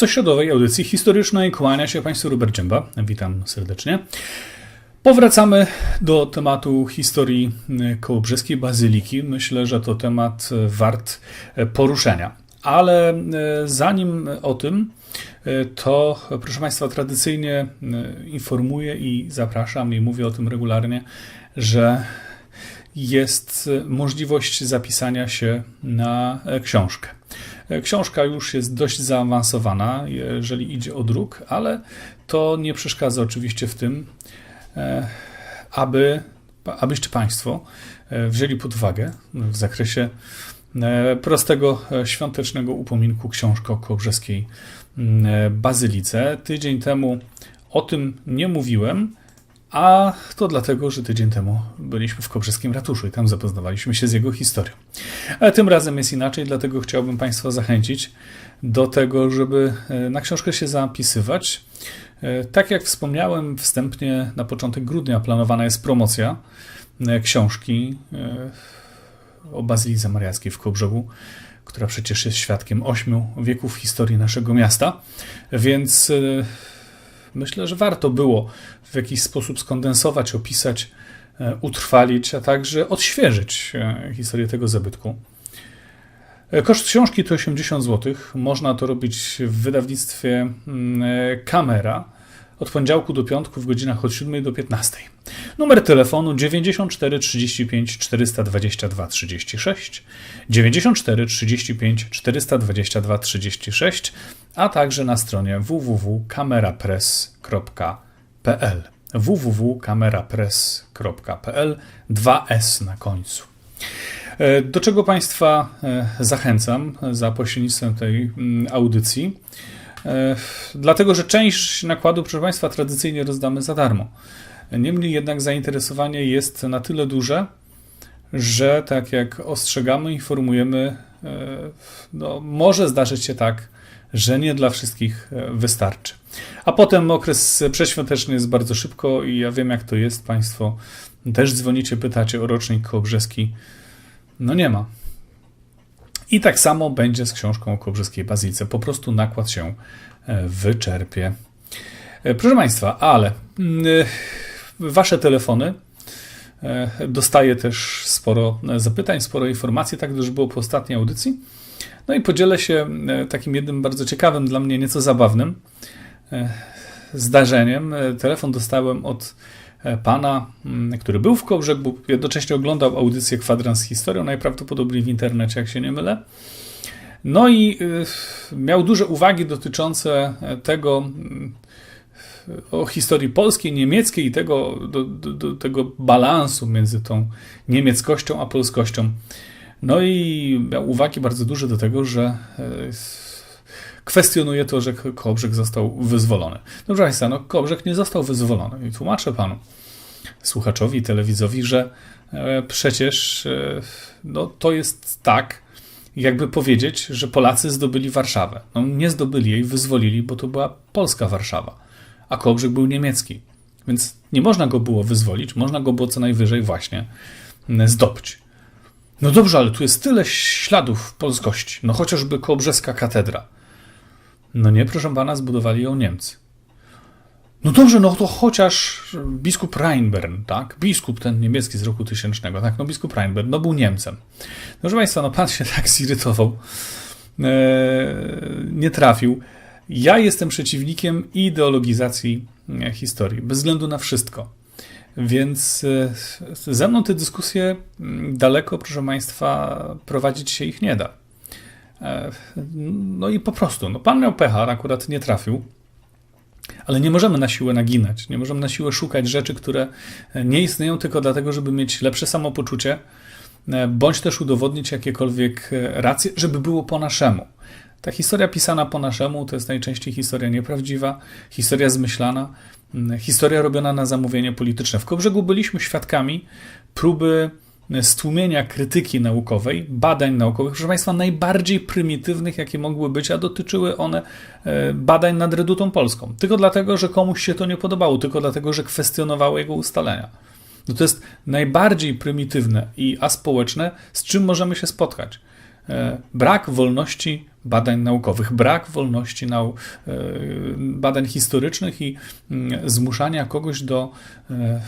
cośrodowej audycji historycznej. Kłania się Państwu Robert Dzięba. Witam serdecznie. Powracamy do tematu historii Kołobrzeskiej Bazyliki. Myślę, że to temat wart poruszenia. Ale zanim o tym, to proszę Państwa, tradycyjnie informuję i zapraszam i mówię o tym regularnie, że jest możliwość zapisania się na książkę. Książka już jest dość zaawansowana, jeżeli idzie o druk, ale to nie przeszkadza oczywiście w tym, aby, abyście Państwo wzięli pod uwagę w zakresie prostego świątecznego upominku książki o kołbrzeskiej bazylice. Tydzień temu o tym nie mówiłem, a to dlatego, że tydzień temu byliśmy w Kobrzeskim Ratuszu i tam zapoznawaliśmy się z jego historią. Ale tym razem jest inaczej, dlatego chciałbym Państwa zachęcić do tego, żeby na książkę się zapisywać. Tak jak wspomniałem wstępnie, na początek grudnia planowana jest promocja książki o Bazylice Mariackiej w Kobrzegu, która przecież jest świadkiem ośmiu wieków historii naszego miasta, więc myślę, że warto było w jakiś sposób skondensować, opisać, utrwalić, a także odświeżyć historię tego zabytku. Koszt książki to 80 zł. Można to robić w wydawnictwie Kamera od poniedziałku do piątku w godzinach od 7 do 15. Numer telefonu 94 35 422 36, 94 35 422 36, a także na stronie www.kamerapress.pl www.kamerapress.pl 2s na końcu. Do czego Państwa zachęcam za pośrednictwem tej audycji? Dlatego, że część nakładu, proszę Państwa, tradycyjnie rozdamy za darmo. Niemniej jednak zainteresowanie jest na tyle duże, że tak jak ostrzegamy, informujemy, no, może zdarzyć się tak, że nie dla wszystkich wystarczy. A potem okres przeświąteczny jest bardzo szybko i ja wiem, jak to jest. Państwo też dzwonicie, pytacie o rocznik kołobrzeski. No nie ma. I tak samo będzie z książką o Kołbrzeskiej Bazylice. Po prostu nakład się wyczerpie. Proszę Państwa, ale Wasze telefony dostaję też sporo zapytań, sporo informacji, tak też było po ostatniej audycji. No i podzielę się takim jednym bardzo ciekawym, dla mnie nieco zabawnym zdarzeniem. Telefon dostałem od pana, który był w Kołbrzegu, jednocześnie oglądał audycję Kwadrans z historią, najprawdopodobniej w internecie, jak się nie mylę. No i miał duże uwagi dotyczące tego, o historii polskiej, niemieckiej i tego, do, do, do tego balansu między tą niemieckością a polskością. No i miał uwagi bardzo duże do tego, że kwestionuje to, że Kołbrzeg został wyzwolony. Dobrze Państwa, no Kołbrzeg nie został wyzwolony. I tłumaczę Panu, słuchaczowi telewizowi, że przecież no, to jest tak, jakby powiedzieć, że Polacy zdobyli Warszawę. No nie zdobyli jej, wyzwolili, bo to była polska Warszawa, a Kołbrzeg był niemiecki. Więc nie można go było wyzwolić, można go było co najwyżej właśnie zdobyć. No dobrze, ale tu jest tyle śladów polskości. No chociażby Kołbrzeska katedra. No nie, proszę pana, zbudowali ją Niemcy. No dobrze, no to chociaż biskup Rheinbern, tak? Biskup ten niemiecki z roku tysięcznego, tak? No biskup Rheinbern, no był Niemcem. No, proszę Państwa, no pan się tak zirytował, eee, nie trafił. Ja jestem przeciwnikiem ideologizacji historii, bez względu na wszystko. Więc ze mną te dyskusje daleko, proszę Państwa, prowadzić się ich nie da. No i po prostu, no pan miał pecha, akurat nie trafił. Ale nie możemy na siłę naginać, nie możemy na siłę szukać rzeczy, które nie istnieją tylko dlatego, żeby mieć lepsze samopoczucie, bądź też udowodnić jakiekolwiek racje, żeby było po naszemu. Ta historia pisana po naszemu to jest najczęściej historia nieprawdziwa, historia zmyślana, historia robiona na zamówienie polityczne. W Kobrzegu byliśmy świadkami próby stłumienia krytyki naukowej, badań naukowych, proszę Państwa, najbardziej prymitywnych, jakie mogły być, a dotyczyły one badań nad redutą polską. Tylko dlatego, że komuś się to nie podobało, tylko dlatego, że kwestionowało jego ustalenia. No to jest najbardziej prymitywne i aspołeczne, z czym możemy się spotkać. Brak wolności badań naukowych, brak wolności nau, e, badań historycznych i mm, zmuszania kogoś do e,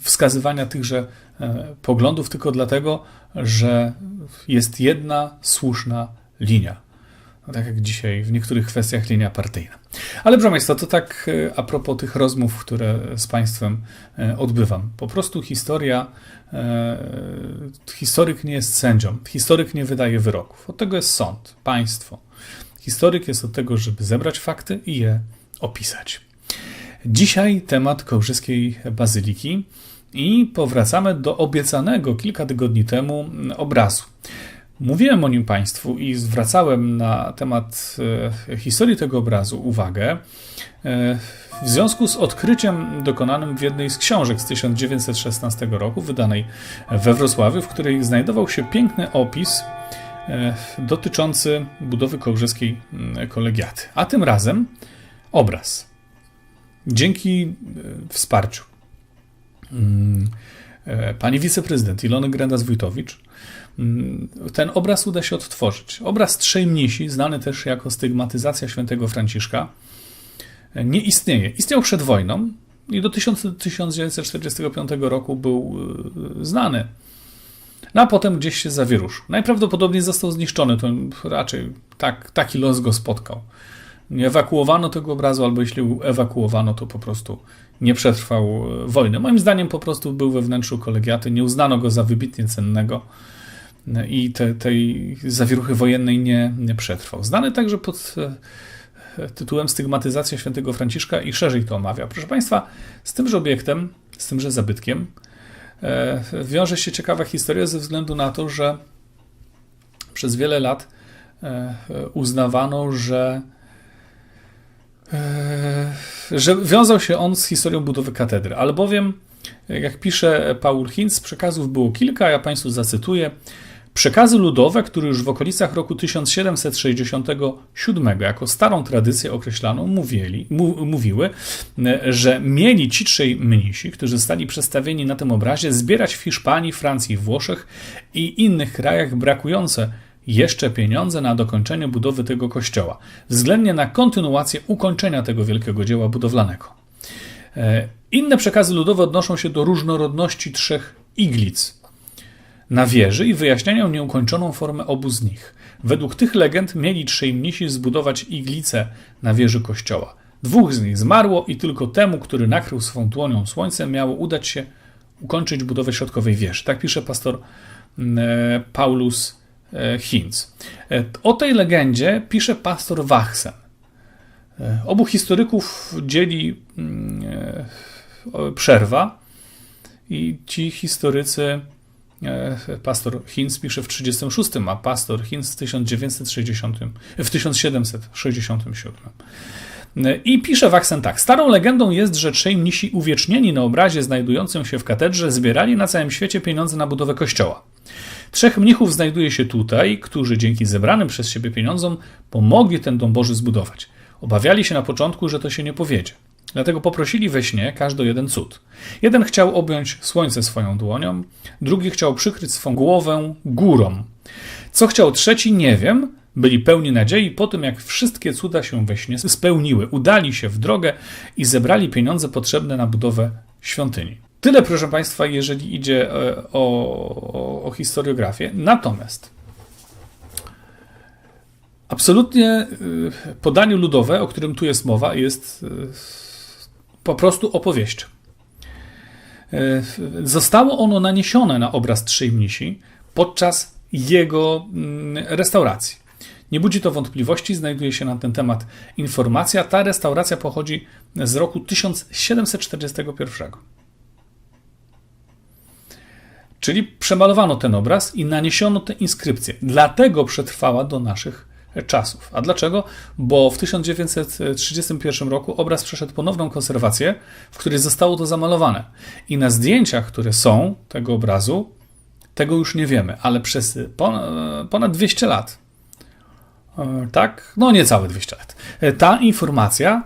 wskazywania tychże e, poglądów tylko dlatego, że jest jedna słuszna linia. Tak jak dzisiaj w niektórych kwestiach linia partyjna. Ale proszę Państwa, to tak a propos tych rozmów, które z Państwem odbywam. Po prostu historia, historyk nie jest sędzią, historyk nie wydaje wyroków. Od tego jest sąd, państwo. Historyk jest od tego, żeby zebrać fakty i je opisać. Dzisiaj temat kołżyskiej bazyliki i powracamy do obiecanego kilka tygodni temu obrazu. Mówiłem o nim Państwu i zwracałem na temat e, historii tego obrazu uwagę e, w związku z odkryciem dokonanym w jednej z książek z 1916 roku, wydanej we Wrocławiu, w której znajdował się piękny opis e, dotyczący budowy kołbrzeskiej kolegiaty. A tym razem obraz. Dzięki wsparciu pani wiceprezydent Ilony Grendas-Wójtowicz Mm, ten obraz uda się odtworzyć. Obraz Trzej Mnisi, znany też jako stygmatyzacja świętego Franciszka, nie istnieje. Istniał przed wojną i do 1945 roku był y, znany. No a potem gdzieś się zawieruszył. Najprawdopodobniej został zniszczony, to raczej tak, taki los go spotkał. Nie ewakuowano tego obrazu, albo jeśli ewakuowano, to po prostu nie przetrwał y, wojny. Moim zdaniem po prostu był we wnętrzu kolegiaty, nie uznano go za wybitnie cennego i te, tej zawieruchy wojennej nie, nie przetrwał. Znany także pod e, tytułem Stygmatyzacja świętego Franciszka i szerzej to omawia. Proszę Państwa, z tymże obiektem, z tymże zabytkiem e, wiąże się ciekawa historia ze względu na to, że przez wiele lat e, uznawano, że że wiązał się on z historią budowy katedry, albowiem, jak pisze Paul Hinz, przekazów było kilka, ja Państwu zacytuję. Przekazy ludowe, które już w okolicach roku 1767 jako starą tradycję określaną mówili, mówiły, że mieli ci trzej mnisi, którzy zostali przedstawieni na tym obrazie, zbierać w Hiszpanii, Francji, Włoszech i innych krajach brakujące jeszcze pieniądze na dokończenie budowy tego kościoła, względnie na kontynuację ukończenia tego wielkiego dzieła budowlanego. E, inne przekazy ludowe odnoszą się do różnorodności trzech iglic, na wieży i wyjaśniają nieukończoną formę obu z nich. Według tych legend mieli trzej mnisi zbudować iglicę na wieży kościoła. Dwóch z nich zmarło i tylko temu, który nakrył swą dłonią słońce, miało udać się ukończyć budowę środkowej wieży. Tak pisze pastor mm, e, Paulus e, Hinz. E, o tej legendzie pisze pastor Wachsen. Obu historyków dzieli mm, przerwa i ci historycy pastor Hinz pisze w 36, a pastor Hinz w 1960, w 1767. E, I pisze Waksen tak. Starą legendą jest, że trzej mnisi uwiecznieni na obrazie znajdującym się w katedrze zbierali na całym świecie pieniądze na budowę kościoła. Trzech mnichów znajduje się tutaj, którzy dzięki zebranym przez siebie pieniądzom pomogli ten dom Boży zbudować. Obawiali się na początku, że to się nie powiedzie. Dlatego poprosili we śnie każdy jeden cud. Jeden chciał objąć słońce swoją dłonią, drugi chciał przykryć swą głowę górą. Co chciał trzeci, nie wiem. Byli pełni nadziei po tym, jak wszystkie cuda się we śnie spełniły. Udali się w drogę i zebrali pieniądze potrzebne na budowę świątyni. Tyle, proszę Państwa, jeżeli idzie e, o, o, o historiografię. Natomiast absolutnie y, podanie ludowe, o którym tu jest mowa, jest y, po prostu opowieścią. E, zostało ono naniesione na obraz Trzej Mnisi podczas jego mm, restauracji. Nie budzi to wątpliwości, znajduje się na ten temat informacja. Ta restauracja pochodzi z roku 1741. Czyli przemalowano ten obraz i naniesiono tę inskrypcję. Dlatego przetrwała do naszych czasów. A dlaczego? Bo w 1931 roku obraz przeszedł ponowną konserwację, w której zostało to zamalowane. I na zdjęciach, które są tego obrazu, tego już nie wiemy, ale przez ponad 200 lat, e, tak, no niecałe 200 lat, e, ta informacja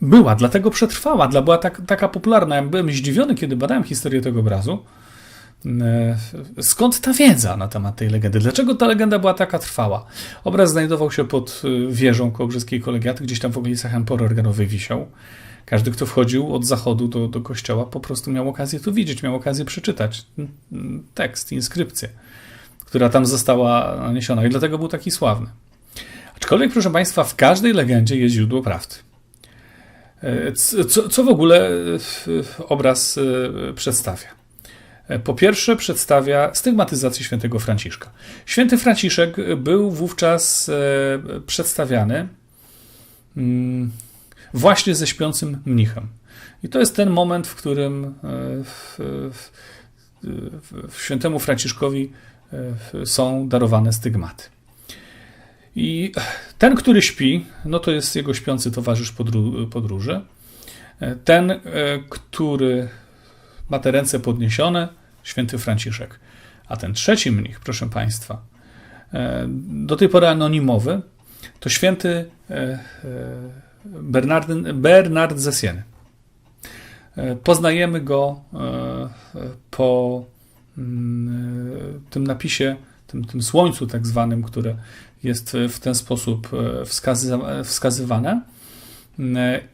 była, dlatego przetrwała, była tak, taka popularna. Ja byłem zdziwiony, kiedy badałem historię tego obrazu, Skąd ta wiedza na temat tej legendy? Dlaczego ta legenda była taka trwała? Obraz znajdował się pod wieżą Kołbrzeskiej Kolegiaty, gdzieś tam w okolicach Empory Organowej wisiał. Każdy, kto wchodził od zachodu do, do kościoła, po prostu miał okazję to widzieć, miał okazję przeczytać tekst, inskrypcję, która tam została naniesiona i dlatego był taki sławny. Aczkolwiek, proszę Państwa, w każdej legendzie jest źródło prawdy. Co, co w ogóle obraz przedstawia? Po pierwsze, przedstawia stygmatyzację świętego Franciszka. Święty Franciszek był wówczas przedstawiany mm, właśnie ze śpiącym mnichem. I to jest ten moment, w którym e, świętemu Franciszkowi e, są darowane stygmaty. I ten, który śpi, no to jest jego śpiący towarzysz podróży. E, ten, który ma te ręce podniesione, święty Franciszek. A ten trzeci mnich, proszę Państwa, do tej pory anonimowy, to święty Bernardyn, Bernard ze Sieny. E, poznajemy go e, po mm, tym napisie, tym, tym słońcu tak zwanym, które jest w ten sposób e, wskazy, wskazywane.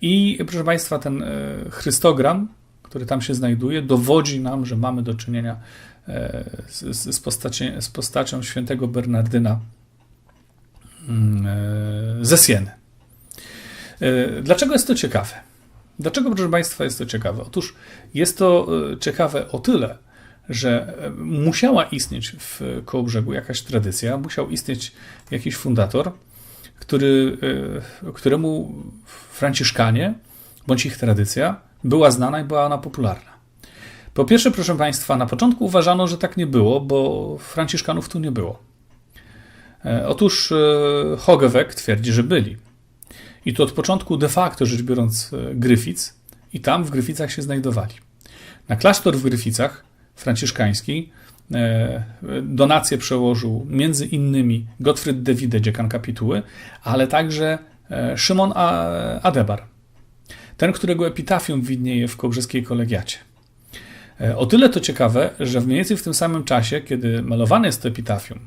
I proszę Państwa, ten chrystogram, który tam się znajduje, dowodzi nam, że mamy do czynienia z, z, postaci, z postacią świętego Bernardyna mm, ze Sieny. E, dlaczego jest to ciekawe? Dlaczego, proszę Państwa, jest to ciekawe? Otóż jest to e, ciekawe o tyle, że e, musiała istnieć w Kołbrzegu jakaś tradycja, musiał istnieć jakiś fundator, który, któremu Franciszkanie, bądź ich tradycja, była znana i była ona popularna. Po pierwsze, proszę Państwa, na początku uważano, że tak nie było, bo Franciszkanów tu nie było. Otóż Hogewek twierdzi, że byli. I to od początku de facto rzecz biorąc e, Gryfic i tam w Gryficach się znajdowali. Na klasztor w Gryficach franciszkański e, donację przełożył między innymi Gottfried de Wide, dziekan kapituły, ale także e, Szymon Adebar, ten, którego epitafium widnieje w Kołbrzeskiej Kolegiacie. O tyle to ciekawe, że mniej więcej w tym samym czasie, kiedy malowany jest to epitafium,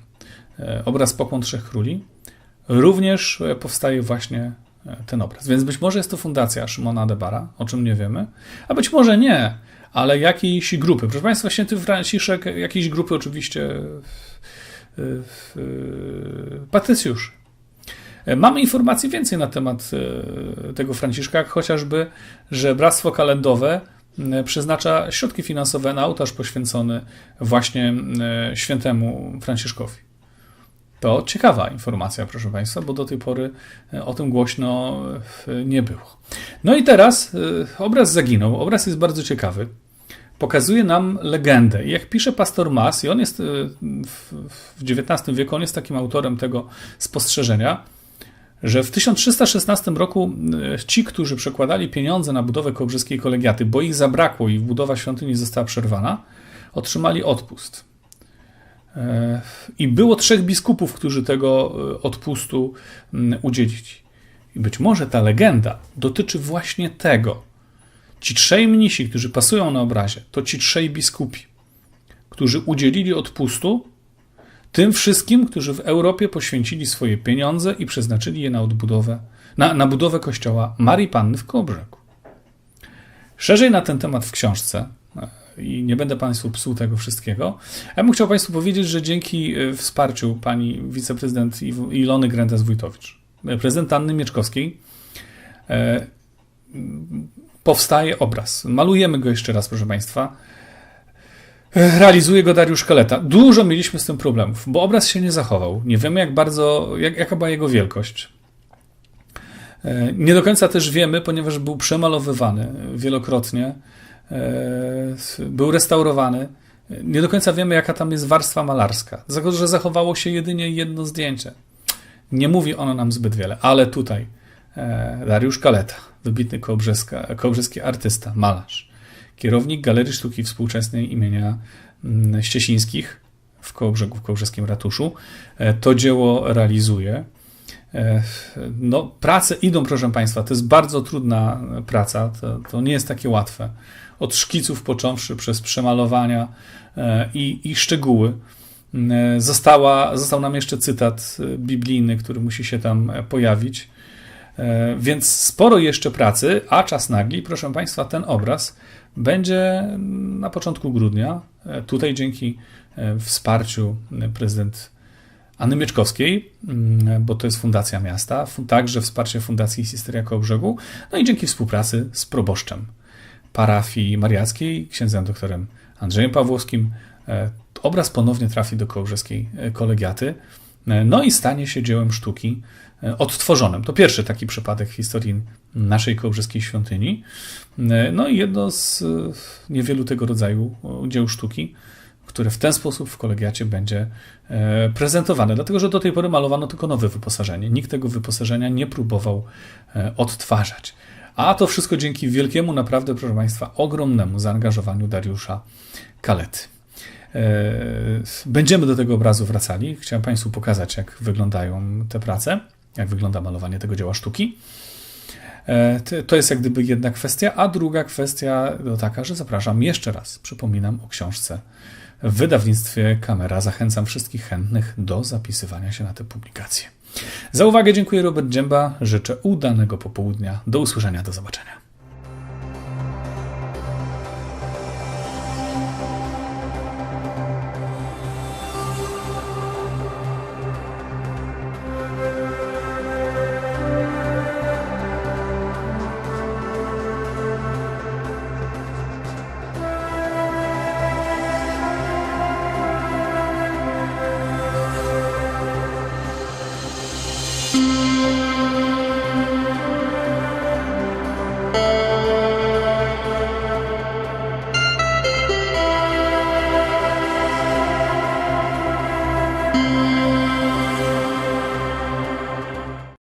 obraz Pokłon Trzech Króli, również powstaje właśnie ten obraz. Więc być może jest to fundacja Szymona Debara, o czym nie wiemy, a być może nie, ale jakiejś grupy. Proszę Państwa, święty Franciszek, jakiejś grupy oczywiście patrycjuszy. Mamy informacji więcej na temat e, tego Franciszka, chociażby, że Bractwo Kalendowe przeznacza środki finansowe na ołtarz poświęcony właśnie świętemu Franciszkowi. To ciekawa informacja, proszę Państwa, bo do tej pory e, o tym głośno e, nie było. No i teraz e, obraz zaginął. Obraz jest bardzo ciekawy. Pokazuje nam legendę. Jak pisze pastor Mas, i on jest w XIX wieku, on jest takim autorem tego spostrzeżenia, że w 1316 roku ci, którzy przekładali pieniądze na budowę kołbrzyskiej kolegiaty, bo ich zabrakło i budowa świątyni została przerwana, otrzymali odpust. I było trzech biskupów, którzy tego e, odpustu udzielili. I być może ta legenda dotyczy właśnie tego. Ci trzej mnisi, którzy pasują na obrazie, to ci trzej biskupi, którzy udzielili odpustu tym wszystkim, którzy w Europie poświęcili swoje pieniądze i przeznaczyli je na odbudowę, na, na budowę kościoła Marii Panny w Kołobrzegu. Szerzej na ten temat w książce i nie będę Państwu psuł tego wszystkiego. Ja bym chciał Państwu powiedzieć, że dzięki e, wsparciu pani wiceprezydent Ilony Grendas-Wójtowicz, e, prezydent Anny Mieczkowskiej, e, powstaje obraz. Malujemy go jeszcze raz, proszę Państwa. Realizuje go Dariusz Kaleta. Dużo mieliśmy z tym problemów, bo obraz się nie zachował. Nie wiemy, jak bardzo, jak, jaka była jego wielkość. Nie do końca też wiemy, ponieważ był przemalowywany wielokrotnie E, był restaurowany. Nie do końca wiemy, jaka tam jest warstwa malarska, dlatego że zachowało się jedynie jedno zdjęcie. Nie mówi ono nam zbyt wiele, ale tutaj e, Dariusz Kaleta, wybitny kołbrzeski artysta, malarz, kierownik Galerii Sztuki Współczesnej imienia mm, Ściesińskich w Kołbrzegu, w Kołbrzeskim Ratuszu, e, to dzieło realizuje. E, no, prace idą, proszę Państwa. To jest bardzo trudna praca. To, to nie jest takie łatwe. Od szkiców począwszy przez przemalowania e, i, i szczegóły. E, została, został nam jeszcze cytat biblijny, który musi się tam pojawić. Więc sporo jeszcze pracy, a czas nagli, proszę Państwa, ten obraz będzie na początku grudnia. Tutaj dzięki wsparciu prezydent Anny Mieczkowskiej, mm, bo to jest Fundacja Miasta, także wsparcie Fundacji Histeria Kołbrzegu, no i dzięki współpracy z proboszczem parafii mariackiej, księdzem doktorem Andrzejem Pawłowskim, e, obraz ponownie trafi do kołbrzeskiej e, kolegiaty, e, no i stanie się dziełem sztuki odtworzonym. To pierwszy taki przypadek w historii naszej kołbrzeskiej świątyni. No i jedno z niewielu tego rodzaju dzieł sztuki, które w ten sposób w kolegiacie będzie e, prezentowane. Dlatego, że do tej pory malowano tylko nowe wyposażenie. Nikt tego wyposażenia nie próbował e, odtwarzać. A to wszystko dzięki wielkiemu, naprawdę, proszę Państwa, ogromnemu zaangażowaniu Dariusza Kalety. E, będziemy do tego obrazu wracali. Chciałem Państwu pokazać, jak wyglądają te prace, jak wygląda malowanie tego dzieła sztuki. To jest jak gdyby jedna kwestia, a druga kwestia to taka, że zapraszam jeszcze raz, przypominam o książce w wydawnictwie Kamera. Zachęcam wszystkich chętnych do zapisywania się na te publikacje. Za uwagę dziękuję Robert Dzięba. Życzę udanego popołudnia. Do usłyszenia, do zobaczenia.